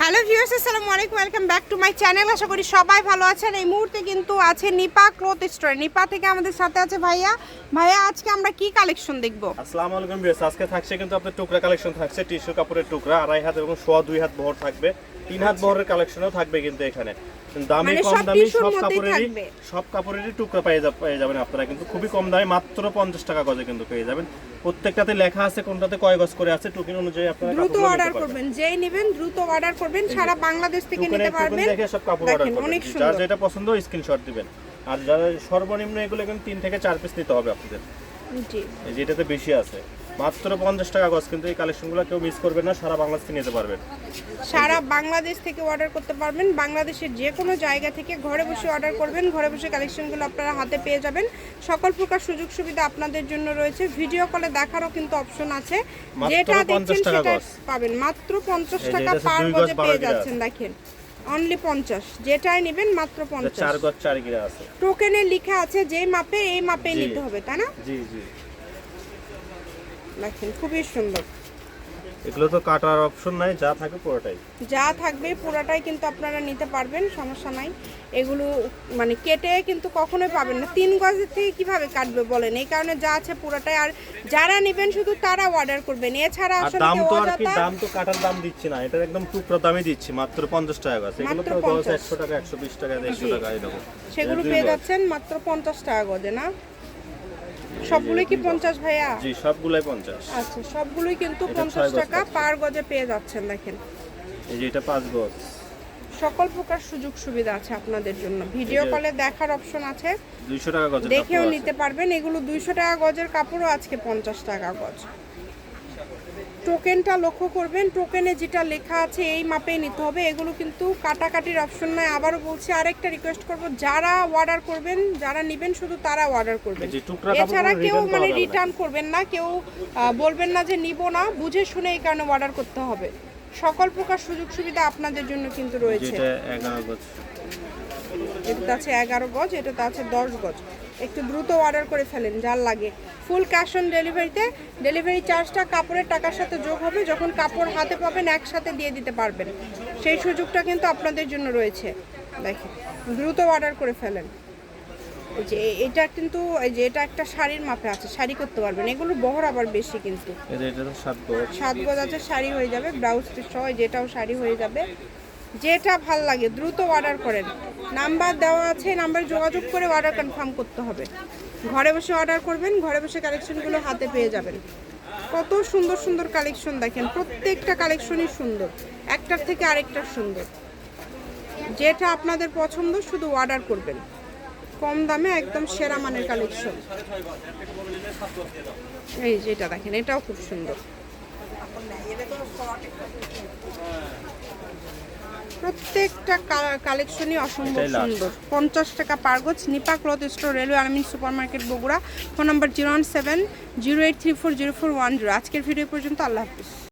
Hello viewers আসসালামু আলাইকুম welcome back to my channel আশা করি সবাই ভালো আছেন। এই মুহূর্তে কিন্তু আছে নিপা ক্লথ স্টোর। নিপা থেকে আমাদের সাথে আছে ভাইয়া। ভাইয়া, আজকে আমরা কি কালেকশন দেখব? আসসালামু আলাইকুম ভিউয়ার্স আজকে থাকছে কিন্তু আপনার টুকরা কালেকশন থাকছে। টিস্যু কাপড়ের টুকরা, আড়াই হাত এবং সোয়া দুই হাত ভর থাকবে। তিন হাত বহরের কালেকশনও থাকবে কিন্তু এখানে। দামি মানে কম দামি সব কাপড়েরই সব কাপড়েরই টুকরা পেয়ে পেয়ে যাবেন আপনারা কিন্তু। খুবই কম দামে মাত্র পঞ্চাশ টাকা গজে কিন্তু পেয়ে যাবেন। প্রত্যেকটাতে লেখা আছে কোনটাতে কয় গজ করে আছে। টুকিন অনুযায়ী আপনারা দ্রুত অর্ডার করবেন। যেই নেবেন দ্রুত অর্ডার করবেন। সারা বাংলাদেশ থেকে নিতে পারবেন। দেখে সব কাপড় অর্ডার করবেন। যার যেটা পছন্দ স্ক্রিনশট দিবেন। আর যারা সর্বনিম্ন এগুলো কিন্তু তিন থেকে চার পিস নিতে হবে আপনাদের। জি। যেটাতে বেশি আছে। মাত্র পঞ্চাশ টাকা গজ কিন্তু এই কালেকশনগুলো কেউ মিস করবেন না সারা বাংলাদেশ থেকে নিতে পারবেন। সারা বাংলাদেশ থেকে অর্ডার করতে পারবেন। বাংলাদেশের যে কোনো জায়গা থেকে ঘরে বসে অর্ডার করবেন। ঘরে বসে কালেকশনগুলো আপনারা হাতে পেয়ে যাবেন। সকল প্রকার সুযোগ সুবিধা আপনাদের জন্য রয়েছে। ভিডিও কলে দেখারও কিন্তু অপশন আছে। যেটা দেখছেন সেটা পাবেন। মাত্র পঞ্চাশ টাকা পার গজে পেয়ে যাচ্ছেন দেখেন। অনলি পঞ্চাশ। যেটাই নেবেন মাত্র পঞ্চাশ। চার গজ চার গিরা আছে। টোকেনে লেখা আছে যেই মাপে এই মাপে নিতে হবে তাই না? জি জি। দেখেন খুবই সুন্দর। এগুলো তো কাটার অপশন নাই যা থাকে পুরোটাই। যা থাকবে পুরাটাই কিন্তু আপনারা নিতে পারবেন সমস্যা নাই। এগুলো মানে কেটে কিন্তু কখনোই পাবেন না। তিন গজের থেকে কীভাবে কাটবে বলেন? এই কারণে যা আছে পুরাটাই। আর যারা নেবেন শুধু তারা অর্ডার করবেন। এছাড়া আসলে দাম তো আর কি দাম তো কাটার দাম দিচ্ছি না। এটা একদম টুকরা দামই দিচ্ছি মাত্র পঞ্চাশ টাকা গজ। এগুলো তো গজ 50 একশো টাকা একশো বিশ টাকা দেড়শো জি। টাকা এরকম সেগুলো পেয়ে যাচ্ছেন মাত্র পঞ্চাশ টাকা গজে না? সবগুলোই কি দুই গজ। পঞ্চাশ ভাইয়া? জি সবগুলোই পঞ্চাশ। আচ্ছা সবগুলোই কিন্তু এটা পঞ্চাশ ছয় গজ টাকা পার গজে পেয়ে যাচ্ছেন দেখেন। এই যে এটা পাঁচ গজ। সকল প্রকার সুযোগ সুবিধা আছে আপনাদের জন্য। ভিডিও কলে দেখার অপশন আছে। দুইশো টাকা গজের দেখেও নিতে পারবেন। এগুলো দুইশো টাকা গজের কাপড়ও আজকে পঞ্চাশ টাকা গজ। টোকেনটা লক্ষ্য করবেন টোকেনে যেটা লেখা আছে এই মাপেই নিতে হবে। এগুলো কিন্তু কাটাকাটির অপশন নয়। আবারও বলছি আরেকটা রিকোয়েস্ট করব যারা অর্ডার করবেন যারা নেবেন শুধু তারা অর্ডার করবেন। এছাড়া কেউ মানে। রিটার্ন করবেন না কেউ বলবেন না যে নিব না বুঝে শুনে এই কারণে অর্ডার করতে হবে। সকল প্রকার সুযোগ সুবিধা আপনাদের জন্য কিন্তু রয়েছে। এটাতে আছে এগারো গজ এটাতে আছে দশ গজ। একটু দ্রুত অর্ডার করে ফেলেন যার লাগে। ফুল ক্যাশ অন ডেলিভারিতে ডেলিভারি চার্জটা কাপড়ের টাকার সাথে যোগ হবে যখন কাপড় হাতে পাবেন একসাথে দিয়ে দিতে পারবেন। সেই সুযোগটা কিন্তু আপনাদের জন্য রয়েছে। দেখেন দ্রুত অর্ডার করে ফেলেন। যে এটা কিন্তু এই যে এটা একটা শাড়ির মাপে আছে শাড়ি করতে পারবেন। এগুলো বহর আবার বেশি কিন্তু। সাত গজ। আছে শাড়ি হয়ে যাবে ব্লাউজ সহ যেটাও শাড়ি হয়ে যাবে। যেটা ভালো লাগে দ্রুত অর্ডার করেন। নাম্বার দেওয়া আছে নাম্বার যোগাযোগ করে অর্ডার কনফার্ম করতে হবে। ঘরে বসে অর্ডার করবেন ঘরে বসে কালেকশনগুলো হাতে পেয়ে যাবেন। কত সুন্দর সুন্দর কালেকশন দেখেন প্রত্যেকটা কালেকশনই সুন্দর একটার থেকে আরেকটা সুন্দর। যেটা আপনাদের পছন্দ শুধু অর্ডার করবেন। কম দামে একদম সেরা মানের কালেকশন এই যে এটা দেখেন এটাও খুব সুন্দর। প্রত্যেকটা কালেকশনই অসম্ভব সুন্দর। পঞ্চাশ টাকা পারগজ Nipa cloth store railway Armin super market Bogura. Phone number zero one seven zero eight three four zero four one zero. আজকের ভিডিও পর্যন্ত আল্লাহ হাফিজ।